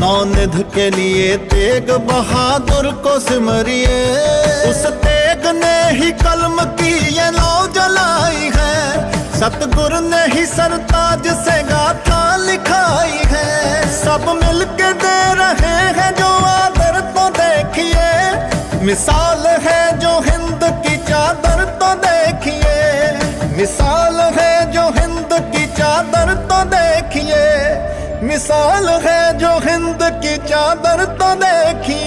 नौ निध के लिए तेग बहादुर को सिमरिए। उस तेग ने ही कलम की ये लौ जलाई है। सतगुर ने ही सरताज से गाथा लिखाई है। सब मिलके दे रहे हैं जो आदर तो देखिए। मिसाल है जो हिंद की चादर तो देखिए। मिसाल है जो हिंद की चादर तो देखिए। मिसाल है जो हिंद की चादर तो देखिए